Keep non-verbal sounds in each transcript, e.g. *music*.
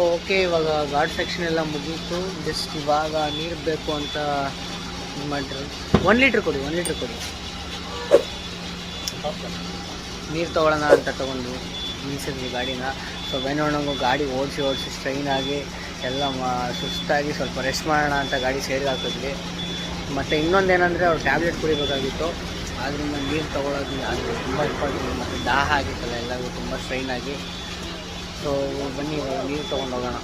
Okay, ಇವಾಗ guard section ಎಲ್ಲ ಮುಗೀತು. ಜಸ್ಟ್ ಇವಾಗ ನೀರು ಬೇಕು ಅಂತ ಇದು ಮಾಡಿದ್ರು. ಒನ್ ಲೀಟ್ರ್ ಕೊಡಿ ಒನ್ ಲೀಟ್ರ್ ಕೊಡಿ. ನೀರು ತೊಗೊಳ್ಳೋಣ ಅಂತ ತೊಗೊಂಡು ನಿಲ್ಸಿದ್ವಿ ಗಾಡಿನ. ಸೊ ಬೆನ್ನೋಣಂಗು ಗಾಡಿ ಓಡಿಸಿ ಓಡಿಸಿ ಸ್ಟ್ರೈನ್ ಆಗಿ ಎಲ್ಲ ಮಾ, ಸುಸ್ತಾಗಿ ಸ್ವಲ್ಪ ರೆಸ್ಟ್ ಮಾಡೋಣ ಅಂತ ಗಾಡಿ ಸೇರಿ ಹಾಕಿದ್ವಿ. ಮತ್ತು ಇನ್ನೊಂದೇನೆಂದರೆ ಅವ್ರು ಟ್ಯಾಬ್ಲೆಟ್ ಕುಡಿಬೇಕಾಗಿತ್ತು. ಆದ್ದರಿಂದ ನೀರು ತೊಗೊಳೋದು ಅದು ತುಂಬ ಇಂಪಾರ್ಟೆಂಟ್ ಮತ್ತು ದಾಹ ಆಗಿತ್ತಲ್ಲ, ಎಲ್ಲರಿಗೂ ತುಂಬ ಸ್ಟ್ರೈನ್ ಆಗಿ. ಸೊ ಬನ್ನಿ, ನೀರು ತೊಗೊಂಡು ಹೋಗೋಣ.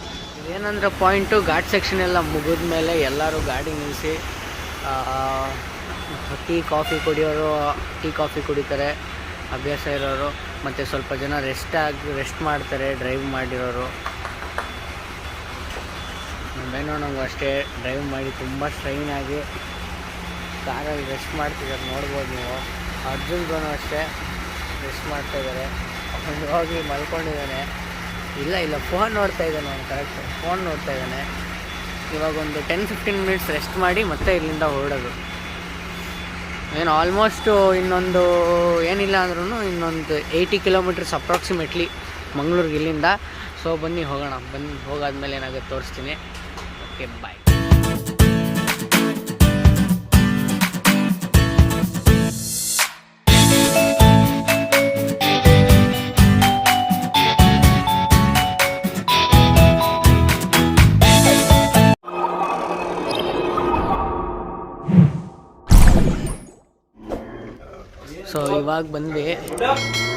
ಏನಂದ್ರೆ ಪಾಯಿಂಟು ಘಾಟ್ ಸೆಕ್ಷನ್ ಎಲ್ಲ ಮುಗಿದ ಮೇಲೆ ಎಲ್ಲರೂ ಗಾಡಿ ನಿಲ್ಲಿಸಿ ಟೀ, ಕಾಫಿ ಕುಡಿಯೋರು, ಟೀ, ಕಾಫಿ ಕುಡಿತಾರೆ, ಅಭ್ಯಾಸ ಇರೋರು, ಮತ್ತು ಸ್ವಲ್ಪ ಜನ ರೆಸ್ಟ್ ಆಗಿ ರೆಸ್ಟ್ ಮಾಡ್ತಾರೆ ಡ್ರೈವ್ ಮಾಡಿರೋರು. ಬೆನ್ನೋಣಂಗೂ ಅಷ್ಟೇ ಡ್ರೈವ್ ಮಾಡಿ ತುಂಬ ಸ್ಟ್ರೈನ್ ಆಗಿ, ಕಾರಲ್ಲಿ ರೆಸ್ಟ್ ಮಾಡ್ತಿದ್ದಾರೆ, ನೋಡ್ಬೋದು ನೀವು. ಅರ್ಜುನ್ಗೂ ಅಷ್ಟೇ ರೆಸ್ಟ್ ಮಾಡ್ತಾಯಿದ್ದಾರೆ ಹೋಗಿ ಮಲ್ಕೊಂಡಿದ್ದಾನೆ. ಇಲ್ಲ ಇಲ್ಲ ಫೋನ್ ನೋಡ್ತಾ ಇದ್ದಾನೆ ನಾನು ಕರೆಕ್ಟ್ ಫೋನ್ ನೋಡ್ತಾ ಇದ್ದಾನೆ. ಇವಾಗ ಒಂದು ಟೆನ್ ಫಿಫ್ಟೀನ್ ಮಿನಿಟ್ಸ್ ರೆಸ್ಟ್ ಮಾಡಿ ಮತ್ತೆ ಇಲ್ಲಿಂದ ಹೊರಡೋದು. ಏನು ಆಲ್ಮೋಸ್ಟು ಇನ್ನೊಂದು ಏನಿಲ್ಲ ಅಂದ್ರೂ ಇನ್ನೊಂದು ಏಯ್ಟಿ ಕಿಲೋಮೀಟರ್ಸ್ ಅಪ್ರಾಕ್ಸಿಮೇಟ್ಲಿ ಮಂಗ್ಳೂರಿಗೆ ಇಲ್ಲಿಂದ. ಸೊ ಬನ್ನಿ, ಹೋಗೋಣ. ಬನ್ನಿ, ಹೋಗಾದ್ಮೇಲೆ ಏನಾಗುತ್ತೆ ತೋರಿಸ್ತೀನಿ. ಓಕೆ ಬಾಯ್ ಸೊ ಇವಾಗ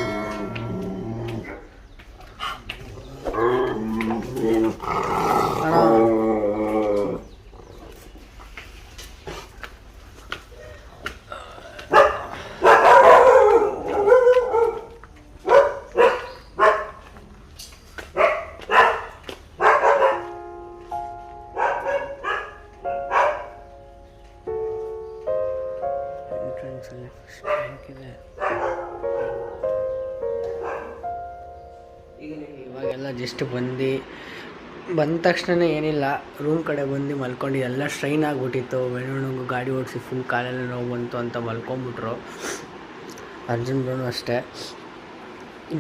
ಇವಾಗೆಲ್ಲ ಜಸ್ಟ್ ಬಂದು, ಬಂದ ತಕ್ಷಣ ಏನಿಲ್ಲ ರೂಮ್ ಕಡೆ ಬಂದು ಮಲ್ಕೊಂಡು ಎಲ್ಲ ಸ್ಟ್ರೈನ್ ಆಗಿಬಿಟ್ಟಿತ್ತು. ಬೆಳವಣಿಗೆ ಗಾಡಿ ಓಡಿಸಿ ಫುಲ್ ಕಾಲೆಲ್ಲ ನೋವು ಬಂತು ಅಂತ ಮಲ್ಕೊಂಬಿಟ್ರು. ಅರ್ಜುನ್ ಬ್ರೋನು ಅಷ್ಟೇ.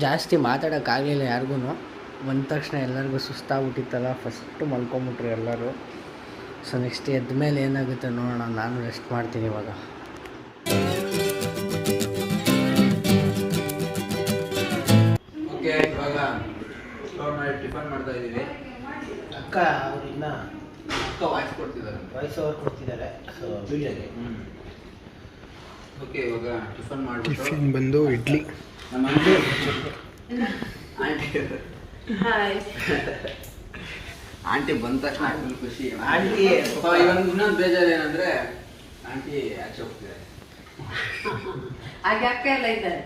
ಜಾಸ್ತಿ ಮಾತಾಡೋಕ್ಕಾಗಲಿಲ್ಲ ಯಾರಿಗೂ ಬಂದ ತಕ್ಷಣ ಎಲ್ಲರಿಗೂ ಸುಸ್ತಾಗ್ಬಿಟ್ಟಿತ್ತಲ್ಲ ಫಸ್ಟು ಮಲ್ಕೊಂಬಿಟ್ರು ಎಲ್ಲರೂ. ಸೊ ನೆಕ್ಸ್ಟ್ ಎದ್ದ ಮೇಲೆ ಏನಾಗುತ್ತೆ ನೋಡೋಣ, ನಾನು ರೆಸ್ಟ್ ಮಾಡ್ತೀನಿ ಇವಾಗ. ಮಾಡಿ ಮಾಡ್ತಾ ಇದ್ದೀವಿ. ಅಕ್ಕ ಅವ್ರಿನ್ನ ಅಕ್ಕ ವಾಯ್ಸ್ ಕೊಡ್ತಿದ್ದಾರೆ. ವಾಯ್ಸ್ ಓವರ್ ಕೊಡ್ತಿದ್ದಾರೆ ಸೊ ವಿಡಿಯೋಗೆ ಓಕೆ ಇವಾಗ ಟಿಫನ್ ಮಾಡ್ಬಿಟ್ಟು ಟಿಫಿನ್ ಬಂದು ಇಡ್ಲಿ. ನಮ್ಮ ಆಂಟಿ ಆಂಟಿ ಆಂಟಿ ಬಂದ ತಕ್ಷಣ ಫುಲ್ ಖುಷಿ. ಆಂಟಿ. ಇವಾಗ ಇನ್ನೊಂದು ಬೇಜಾರು ಏನಂದ್ರೆ ಆಂಟಿ ಆಚೆ ಹೋಗ್ತಿದ್ದಾರೆ. ಹಾಗೆ ಅಕ್ಕ ಎಲ್ಲ ಇದ್ದಾರೆ.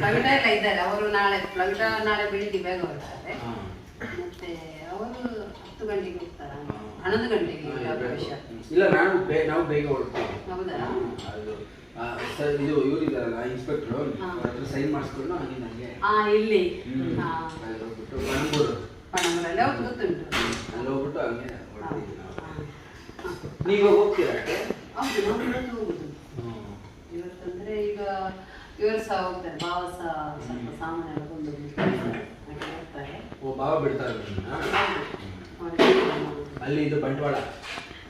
ಪ್ರವೀಣ ಎಲ್ಲ ಇದ್ದಾರೆ. ಅವರು ನಾಳೆ ಪ್ರವೀಣ ನಾಳೆ ಬೆಳಿಗ್ಗೆ ಬೇಗ ಹೊರಡ್ತಾರೆ. ಹಾ. ಮತ್ತೆ ಅವರು ಹತ್ತು ಗಂಟೆಗೆ ಹೋಗ್ತಾರ? ಹನ್ನೊಂದು ಗಂಟೆಗೆ ಇಲ್ಲ ನಾನು ಬೇ- ನಾವು ಬೇಗ ಹೊರಡ್ತೀವಿ. ಹೌದಾ? ಅದು ಆ, ಸರ್ ಇದು ಇವ್ರು ಇದಾರಲ್ಲ ಇನ್ಸ್ಪೆಕ್ಟ್ರು. ಅವ್ರ ಹತ್ರ ಸೈನ್ ಮಾಡಿಸ್ಕೊಂಡು ಹಂಗೆ ನನಗೆ ಹಾ ಇಲ್ಲಿ. ಹಾ. ಅಲ್ಲಿ ಹೋಗ್ಬಿಟ್ಟು ಪಣಂಬೂರು. ಪಣಂಬರಲ್ಲಿ ಅವ್ರು ಗೊತ್ತುಂಟು? ಅಲ್ಲಿ ಹೋಗ್ಬಿಟ್ಟು ಹಂಗೆ ಹೊರಡ್ತೀವಿ ನಾವು. ಹಾ. ನೀವು ಹೋಗ್ತೀರಾ ಹೌದು ನಾವು ಇವತ್ತು ಹೋಗುದು. ಇವತ್ತಂದ್ರೆ ಈಗ ಇವರು ಸಹ ಹೋಗ್ತಾರೆ ಭಾವ ಸಹ ಸ್ವಲ್ಪ ಸಾಮಾನೆಲ್ಲ ಕೊಂಡು ಹಾಗೆ ಹೋಗ್ತಾರೆ ಓ ಬಾವ ಬಿಡ್ತಾರೆ? ಅಲ್ಲಿ ಇದು ಬಂಟ್ವಾಳ?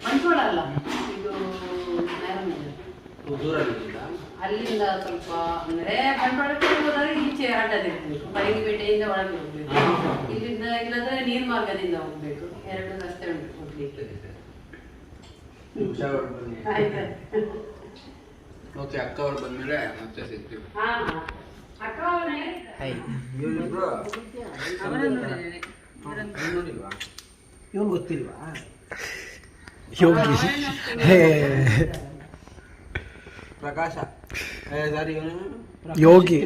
ಬಂಟ್ವಾಳ ಅಲ್ಲ ಇದು ದೂರ? ಅಲ್ಲಿಂದ ಸ್ವಲ್ಪ ಅಂದ್ರೆ ಬಂಟ್ವಾಳಕ್ಕೆ ಹೋದಾಗ ಈಚೆ ಅಡ್ಡದಿರ್ಬೇಕು ಬೈಗಿಪೇಟೆಯಿಂದ ಒಳಗೆ ಹೋಗ್ಬೇಕು. ಇಲ್ಲಿಂದ ಇಲ್ಲಂದ್ರೆ ನೀರ್ ಮಾರ್ಗದಿಂದ ಹೋಗ್ಬೇಕು. ಎರಡು ರಸ್ತೆ ಉಂಟು ಹೋಗ್ಲಿಕ್ಕೆ. ಓಕೆ ಅಕ್ಕ ಅವ್ರು ಬಂದ್ಮೇಲೆ. ಮತ್ತೆ ಸಿಗ್ತೀವಿ. ಇವನು ಗೊತ್ತಿಲ್ವಾ? ಯೋಗಿ ಹೇ ಪ್ರಕಾಶ. ಸಾರಿ ಯೋಗಿ.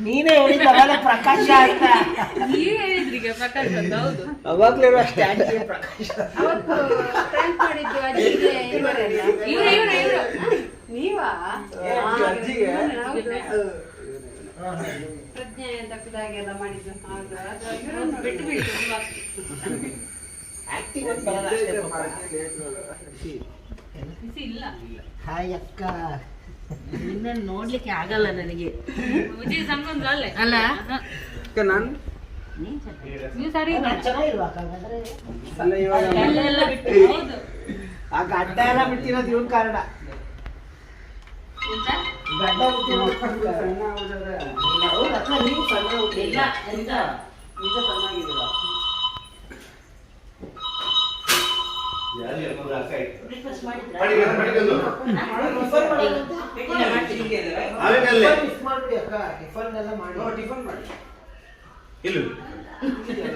ನೀನೇ ಹೇಳಿದ್ದಲ್ಲ ಪ್ರಕಾಶ ಅಂತ. ಅವಾಗ್ಲೂ ಪ್ರಕಾಶ. ನೀವಾ. ಪ್ರಜ್ಞೆ ತಪ್ಪಿದಾಗೆಲ್ಲ ಮಾಡಿದ್ದು. ಹೌದು. ಬಿಟ್ಟು ಬಿಟ್ಟು ಆಕ್ಟಿಂಗ್ ಅಂತ ಬರಲ್ಲ ಅಷ್ಟೇ ಪಾಪ. ಇಲ್ಲ. ಹಾಯ್ ಅಕ್ಕ. ನಿನ್ನ ನೋಡ್ಲಿಕ್ಕೆ ಆಗಲ್ಲ ನನಗೆ. ವಿಜಯ್ ಸಂಬಂಧ ಅಲ್ಲೇ? ಅಲ್ಲ? ನಾನು? ನೀವು ಸರಿ ಇವಾಗ ಎಲ್ಲ ಬಿಟ್ಟು. ಹೌದು. ಆ ಗಡ್ಡ ಎಲ್ಲ ಬಿಟ್ಟಿರೋದು ಇವನ್ ಕಾರಣ? ಗಡ್ಡ ಸಣ್ಣ ನೀವು ಸಣ್ಣ. ಇಲ್ಲ. ನಿಜ ಸಣ್ಣಾಗಿದ್ದೀರ.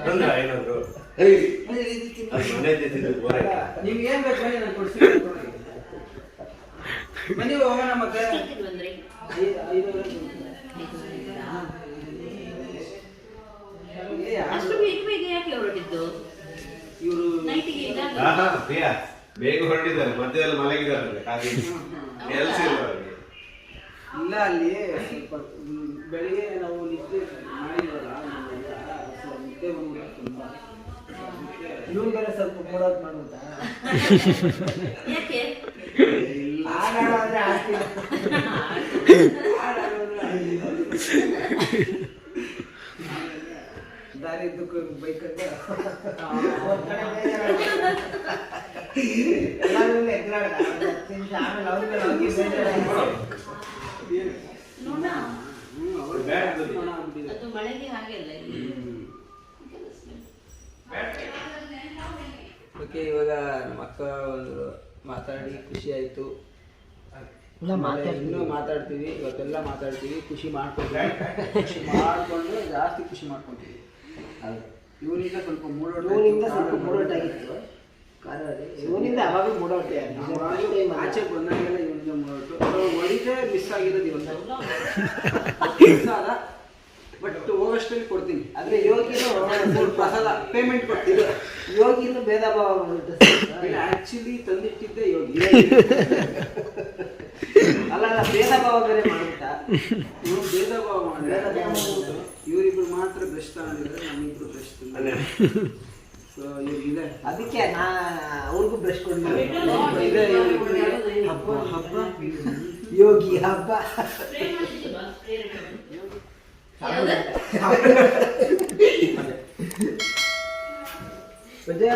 ಇಲ್ಲ, ಏನಾದ್ರು. ಆಯ್ತಾ? ನಿಮ್ಗೆ ಏನ್ ಬೇಕು ಕೊಡ್ತೀನಿ. ಬನ್ನಿ ಹೋಗೋಣ ಮತ್ತೆ. ಎಷ್ಟೊತ್ತಿಗೆ ಬಂದ್ರಿ? ಅಷ್ಟು ಬೇಗ ಬೇಗ ಯಾಕೆ ಹೊರಟಿದ್ದು? ಇವರು ನೈಟಿಗೆ ಪ್ರಿಯಾ ಬೇಗ ಹೊರಟಿದ್ದಾರೆ ಮಧ್ಯದಲ್ಲಿ ಮಲಗಿದ್ದಾರೆ ಹಾಗೆ ಕೆಲಸ ಇಲ್ಲ ಅವ್ರಿಗೆ. ಇಲ್ಲ ಅಲ್ಲಿ ಸ್ವಲ್ಪ ಬೆಳಿಗ್ಗೆ ನಾವು ನಿದ್ದೆ ಮಾಡಿದ್ವಲ್ಲ ನಮ್ಮೆಲ್ಲ, ಸೊ ನಿದ್ದೆ ಬಂದ್ಬಿಟ್ಟು ತುಂಬಾ. ಇವ್ನ್ ಬೇರೆ ಸ್ವಲ್ಪ ಮೂಡೋದ್ ಮಾಡುತ್ತ *laughs* ಯಾಕೆ ಆಗಾಡ ಅಂದ್ರೆ ಆಸ್ತಿ ದಾರಿ ಇದ್ದಕ್ಕೂ ಬೈಕಂದ್ರೆ ಒಂದ್ ಕಡೆ ಬೇಜಾರಾಗುತ್ತೆ. ಎಲ್ಲಾದ್ರೂ ಎಗ್ರಾಡ. ಒಂದ್ ಹತ್ತು ನಿಮಿಷ ಆಮೇಲೆ ಅವ್ರ ಮೇಲೆ ಅವ್ರಿಗೆ ಬೇಜಾರಾಗುತ್ತೆ. ಅದು ಮಳೆಗೆ ಹಾಗೆ ಅಲ್ಲ ಓಕೆ ಇವಾಗ ನಮ್ಮ ಅಕ್ಕ ಒಂದು ಮಾತಾಡಿ ಖುಷಿ ಆಯ್ತು. ಇನ್ನೂ ಮಾತಾಡ್ತೀವಿ ಇವತ್ತೆಲ್ಲ ಮಾತಾಡ್ತೀವಿ ಖುಷಿ ಮಾಡ್ಕೊಂಡು ಖುಷಿ ಮಾಡ್ಕೊಂಡು ಜಾಸ್ತಿ ಖುಷಿ ಮಾಡ್ಕೊಂತೀವಿ ಇವನಿಂದ ಸ್ವಲ್ಪ ಮೂಡೋಟ ಇವನಿಂದ ಸ್ವಲ್ಪ ಮೂಡೋಟಾಗಿತ್ತು ಆಗಿತ್ತು ಇವನಿಂದ ಅವಾಗ ಮೂಡೋಟೆ ಆಚೆ ಬಂದಾಗೆಲ್ಲ ಇವನಿಂದ ಮೂಡೋಟು. ಹೊಡಿದ್ರೆ ಮಿಸ್ ಆಗಿರೋದು ಇವತ್ತು ಮಿಸ್ ಆದ ಬಟ್ ಹೋಗೋಷ್ಟರಲ್ಲಿ ಕೊಡ್ತೀನಿ. ಆದ್ರೆ ಯೋಗಿನ ಪ್ರಸಾದ ಪೇಮೆಂಟ್ ಕೊಡ್ತೀನಿ. ಯೋಗಿನ ಭೇದ ಭಾವ ಮಾಡ್ಬಿಟ್ಟು ಆಕ್ಚುಲಿ ತಂದಿಟ್ಟಿದ್ದೆ ಯೋಗಿ. *laughs* ಅಲ್ಲ ಅಲ್ಲ ಭೇದ ಭಾವ ಬೇರೆ ಮಾಡ್ಬಿಟ್ಟ ಇವ್ರು ಭೇದ ಭಾವ ಮಾಡಿದ್ರೆ. ಇವರಿಬ್ರು ಮಾತ್ರ ಬ್ರಷ್ ತಗೊಂಡಿದ್ರೆ ನಮ್ಮಿಬ್ರು. ಸೊ ಇದೆ ಅದಕ್ಕೆ ನಾ ಅವ್ರಿಗೂ ಬ್ರಷ್ ಹಬ್ಬ ಹಬ್ಬ. ಯೋಗಿ ಹಬ್ಬ. ಪ್ರಜಾ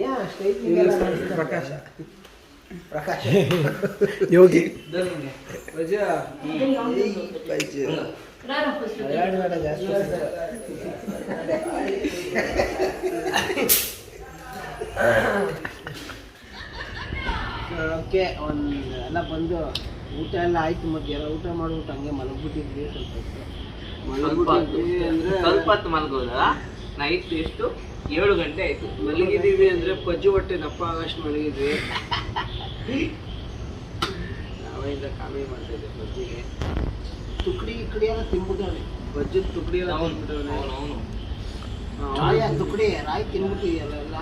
ಯಾ ಪ್ರಕಾಶ ಪ್ರಕಾಶ್. *laughs* ಯೋಗಿ. ಓಕೆ ಒಂದು ಎಲ್ಲ ಬಂದು ಊಟ ಎಲ್ಲ ಆಯ್ತು ಎಲ್ಲ ಊಟ ಮಾಡ್ಬಿಟ್ಟು ಹಂಗೆ ಮಲಗ್ಬಿಟ್ಟಿದ್ವಿ ಸ್ವಲ್ಪ ಸ್ವಲ್ಪ ಹೊತ್ತು. ಮಲಗೋದ? ನೈಟ್ ಎಷ್ಟು? ಏಳು ಗಂಟೆ ಆಯ್ತು. ಮಲಗಿದೀವಿ ಅಂದ್ರೆ ಪಜ್ಜು ಹೊಟ್ಟೆ ದಪ್ಪ ಆಗಷ್ಟು ಮಲಗಿದ್ವಿ. ನಾವಿಂದ ಕಾಮಿಡಿ ಮಾಡ್ತಾ ಇದ್ದೆ ಪಜ್ಜಿಗೆ ತುಕಡಿ ಇಕಡಿ ಎಲ್ಲ ಪಜ್ಜದ ತುಕಡಿ ಎಲ್ಲ ತಿಂದ್ಬಿಟ್ಟವ್ನೆ. ಅವನು ರಾಯ ತುಕಡಿ ರಾಯ್ ತಿನ್ಬಿಟ್ಟಿದೆಯಲ್ಲ ಎಲ್ಲ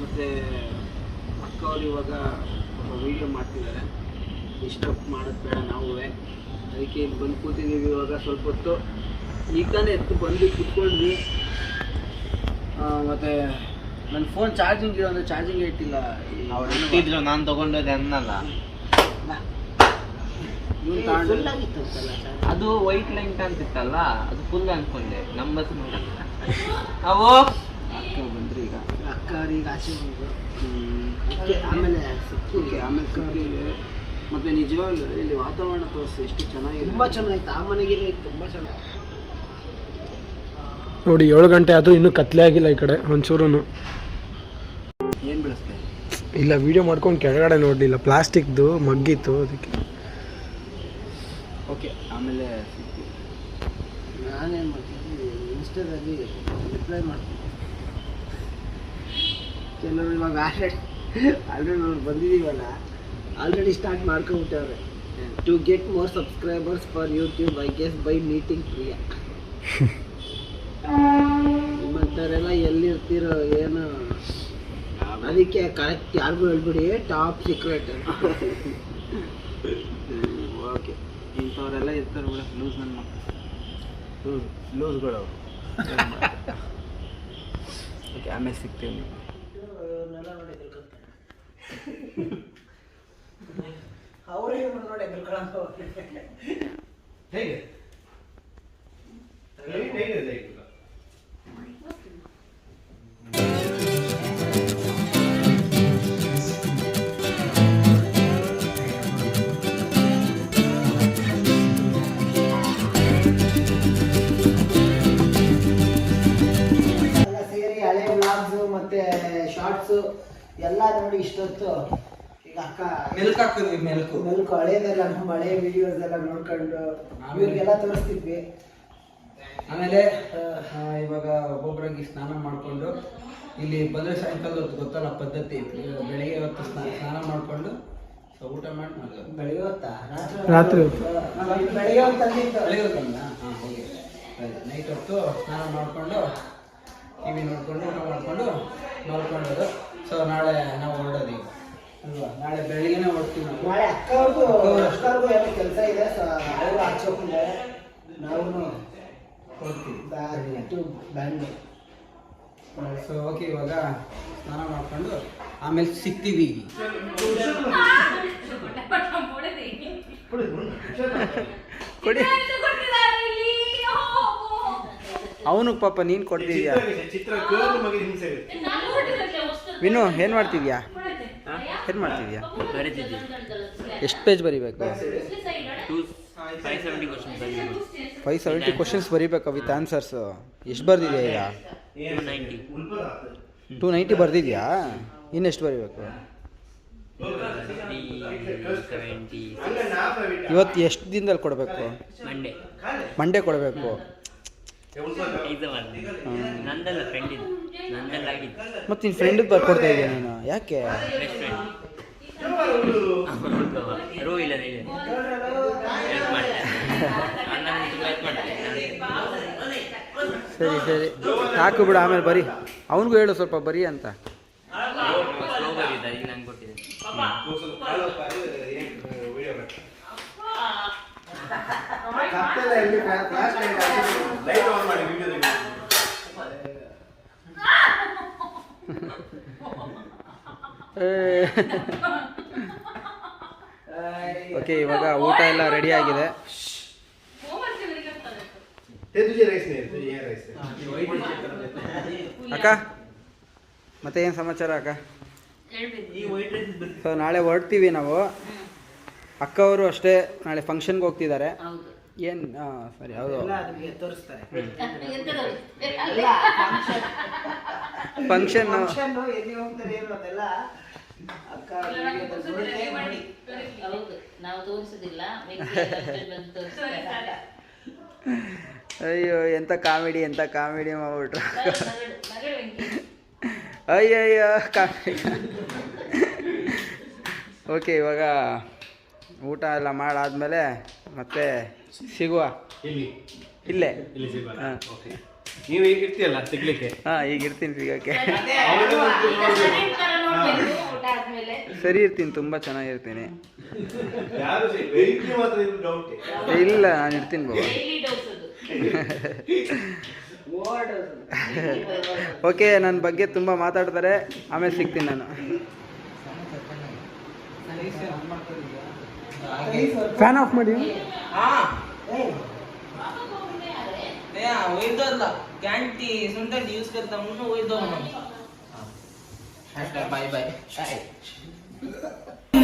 ಮತ್ತೆ ಅಕ್ಕ ಅವ್ರು ಇವಾಗ ವಿಡಿಯೋ ಮಾಡ್ತಿದ್ದಾರೆ ಡಿಸ್ಟರ್ಬ್ ಮಾಡೋದು ಬೇಡ ನಾವು ಅದಕ್ಕೆ ಇಲ್ಲಿ ಬಂದು ಕೂತಿದ್ದೀವಿ ಇವಾಗ ಸ್ವಲ್ಪ ಹೊತ್ತು. ತಾನೇ ಎತ್ತು ಬಂದು ಕುತ್ಕೊಂಡ್ವಿ. ಮತ್ತೆ ನನ್ನ ಫೋನ್ ಚಾರ್ಜಿಂಗ್ ಇರೋ ಅಂದರೆ ಚಾರ್ಜಿಂಗ್ ಇಟ್ಟಿಲ್ಲ ಅವ್ರು ಇಟ್ಟಿದ್ರು ನಾನು ತಗೊಂಡೋದೆ ಅನ್ನಲ್ಲ. ಅದು ವೈಟ್ ಲೈನ್ ಕಾಣ್ತಿತ್ತಲ್ಲ ಅದು ಫುಲ್ ಅನ್ಕೊಂಡೆ ನಂಬರ್ *laughs* ಅವು? ಅಕ್ಕ ಬಂದ್ರಿ ಈಗ. ಅಕ್ಕ ಈಗ ಆಚೆ ಆಮೇಲೆ ಸಿಕ್ಕಿ ಆಮೇಲೆ ಸಿಕ್ಕಿದೆ. ಮತ್ತೆ ನಿಜವಾಗ್ಲೂ ಇಲ್ಲಿ ವಾತಾವರಣ ತೋರಿಸಿ ಎಷ್ಟು ಚೆನ್ನಾಗಿದೆ. ತುಂಬಾ ಚೆನ್ನಾಗಿತ್ತು. ಆ ಮನೆಗೆ ತುಂಬಾ ಚೆನ್ನಾಗಿ ನೋಡಿ ಏಳು ಗಂಟೆ ಆದರೂ ಇನ್ನೂ ಕತ್ಲೆ ಆಗಿಲ್ಲ ಈ ಕಡೆ ಒಂಚೂರು ಇಲ್ಲ ವಿಡಿಯೋ ಮಾಡ್ಕೊಂಡು ಕೆಳಗಡೆ ನೋಡಲಿಲ್ಲ. ಪ್ಲಾಸ್ಟಿಕ್ದು ಮಗ್ಗಿತ್ತು ಅದಕ್ಕೆ. ಓಕೆ ಆಮೇಲೆ ನಾನೇನು ಮಾಡ್ತೀನಿ ಇನ್ಸ್ಟಾದಲ್ಲಿ ರಿಪ್ಲೈ ಮಾಡ್ತೀನಿ. ಕೆಲವರು ಇವಾಗ ಆಲ್ರೆಡಿ ಆಲ್ರೆಡಿ ನಾವು ಬಂದಿದ್ದೀವಲ್ಲ already start ಮಾಡ್ಕೊಂಬಿಟ್ಟವ್ರೆ to get more subscribers for YouTube I guess by meeting Priya ನಿಮ್ಮಂಥವ್ರೆಲ್ಲ ಎಲ್ಲಿರ್ತೀರೋ ಏನು ಅದಕ್ಕೆ ಕರೆಕ್ಟ್ ಯಾರಿಗೂ ಹೇಳ್ಬಿಡಿ ಟಾಪ್ ಸೀಕ್ರೆಟ್ ಓಕೆ ಇಂಥವರೆಲ್ಲ ಇರ್ತಾರೆ ಬಿಡ ಲೂಸ್ ನನ್ನ ಲೂಸ್ ಲೂಸ್ಗಳು ಓಕೆ ಆಮೇಲೆ ಸಿಗ್ತೀವಿ ನೀವು ಅವರೇ ನೋಡಿ ಹೇಗೆ? ಮೆಲ್ಕು ಮೆಲ್ಕು ಹಳೇದೆಲ್ಲ ನಮ್ಮ ಹಳೆ ವಿಡಿಯೋಸ್ ಎಲ್ಲ ನೋಡ್ಕೊಂಡು ಇವ್ರಿಗೆಲ್ಲ ತೋರಿಸ್ತಿದ್ವಿ. ಆಮೇಲೆ ಇವಾಗ ಒಬ್ಬೊಬ್ಬರಾಗಿ ಸ್ನಾನ ಮಾಡಿಕೊಂಡು ಇಲ್ಲಿ ಬಂದರೆ ಸಾಯಂಕಾಲ ಹೊತ್ತು ಗೊತ್ತಲ್ಲ ಪದ್ಧತಿ. ಬೆಳಿಗ್ಗೆ ಹೊತ್ತು ಸ್ನಾನ ಸ್ನಾನ ಮಾಡಿಕೊಂಡು ಊಟ ಮಾಡಿ ಮಲಗೋದು. ಬೆಳಿಗ್ಗೆ ಹೊತ್ತಾ? ರಾತ್ರಿ ಹೊತ್ತು? ಬೆಳಿಗ್ಗೆ ಹೊತ್ತು ತಂದಿದ್ದು ಬೆಳಿಗ್ಗೆ ಹೊತ್ತಲ್ಲ ಹಾಂ ಹೋಗಿ. ನೈಟ್ ಹೊತ್ತು ಸ್ನಾನ ಮಾಡಿಕೊಂಡು ಟಿ ವಿ ನೋಡಿಕೊಂಡು ಊಟ ಮಾಡಿಕೊಂಡು ನೋಡ್ಕೊಂಡೋದು ಸೊ ನಾಳೆ ನಾವು ಹೊರಡೋದು ಈಗ. ನಾಳೆ ಏನೋ ಕೆಲಸ ಇದೆ ಸೊ ಅವರು ಆಚೆ ಹೋಗಿದ್ದಾರೆ ನಾವು ಸೊ ಓಕೆ ಇವಾಗ ಸ್ನಾನ ಮಾಡ್ಕೊಂಡು ಆಮೇಲೆ ಸಿಗ್ತೀವಿ. ಕೊಡಿ. ಅವನು ಪಾಪ ನೀನು ಕೊಡ್ತಿದ್ಯಾ? ಚಿತ್ರ ಚಿತ್ರ ಕೇಳಿ ಮಗ ಹಿಂಸೆ ವಿನು ಏನು ಮಾಡ್ತಿದ್ಯಾ? ಏನು ಮಾಡ್ತಿದ್ಯಾ? ಎಷ್ಟು ಪೇಜ್ ಬರೀಬೇಕು? Two five seventy questions five seventy questions ಬರೀಬೇಕು ವಿತ್ ಆನ್ಸರ್ಸು ಎಷ್ಟು ಬರ್ದಿದ್ಯಾ ಈಗ? ಟೂ ನೈಂಟಿ ಟೂ ನೈಂಟಿ ಬರ್ದಿದ್ಯಾ? ಇನ್ನೆಷ್ಟು ಬರೀಬೇಕು? ಸೆವೆಂಟಿ ಇವತ್ತು ಎಷ್ಟು ದಿನದಲ್ಲಿ ಕೊಡಬೇಕು? ಮಂಡೇ ಮಂಡೇ ಕೊಡಬೇಕು. ನಂದಲ್ಲ ಫ್ರೆಂಡ್ ಇದು. ಮತ್ತು ನಿನ್ನ ಫ್ರೆಂಡಿಗೆ ಬರ್ಕೊಡ್ತಾ ಇದೆಯಾ ನಾನು? ಯಾಕೆ? ಇಲ್ಲ ಸರಿ ಸರಿ. ಸಾಕು ಬಿಡು ಆಮೇಲೆ ಬರಿ. ಅವನಿಗೂ ಹೇಳು ಸ್ವಲ್ಪ ಬರಿ ಅಂತ. *laughs* ಓಕೆ ಇವಾಗ ಊಟ ಎಲ್ಲ ರೆಡಿ ಆಗಿದೆ. ಅಕ್ಕ ಮತ್ತೆ ಏನು ಸಮಾಚಾರ ಅಕ್ಕ? ಸೊ ನಾಳೆ ಹೊರಡ್ತೀವಿ ನಾವು. ಅಕ್ಕವರು ಅಷ್ಟೇ ನಾಳೆ ಫಂಕ್ಷನ್ಗೆ ಹೋಗ್ತಿದ್ದಾರೆ. ಏನು ಸರಿ ಹೌದು. ತೋರಿಸ್ತಾರೆ. ಫಂಕ್ಷನ್ ಎಲ್ಲಿ ಹೋಗ್ತಾರೆ ಏನು ಅದೆಲ್ಲ ಅಕ್ಕ ಹೌದು ನಾವು ತೋರಿಸುದಿಲ್ಲ. *laughs* ಬಂದು ತೋರಿಸ್ತಾರೆ. ಅಯ್ಯೋ ಎಂತ ಕಾಮಿಡಿ ಎಂತ ಕಾಮಿಡಿ ಮಾಡ್ಬಿಟ್ರ. ಅಯ್ಯಯ್ಯೋ ಕಾಮಿಡಿ. ಓಕೆ ಇವಾಗ ಊಟ ಎಲ್ಲ ಮಾಡಾದ್ಮೇಲೆ ಮತ್ತೆ ಸಿಗುವ? ಇಲ್ಲಿ. ಇಲ್ಲೇ. ಇಲ್ಲಿ ಹಾಂ. ಓಕೆ ನೀವು ಈಗ ಇರ್ತೀಯಲ್ಲ ಸಿಗ್ಲಿಕ್ಕೆ? ಹಾಂ ಈಗ ಇರ್ತೀನಿ ಸಿಗೋಕ್ಕೆ ಸರಿ ಇರ್ತೀನಿ ತುಂಬ ಚೆನ್ನಾಗಿರ್ತೀನಿ. ಯಾರು ವೆಯ್ಟ್ ಮಾತ್ರ ಇದು ಡೌಟ್ ಇಲ್ಲ ನಾನು ಇರ್ತೀನಿ ಬಾಬಾ ಡೈಲಿ ಡೋಸ್ ಅದು. ಓಕೆ ನನ್ನ ಬಗ್ಗೆ ತುಂಬ ಮಾತಾಡ್ತಾರೆ ಆಮೇಲೆ ಸಿಗ್ತೀನಿ ನಾನು. ಫ್ಯಾನ್ ಆಫ್ ಮಾಡಿ वही गॅरंटी सुनता यूज करता म्हणून वही बाय बाय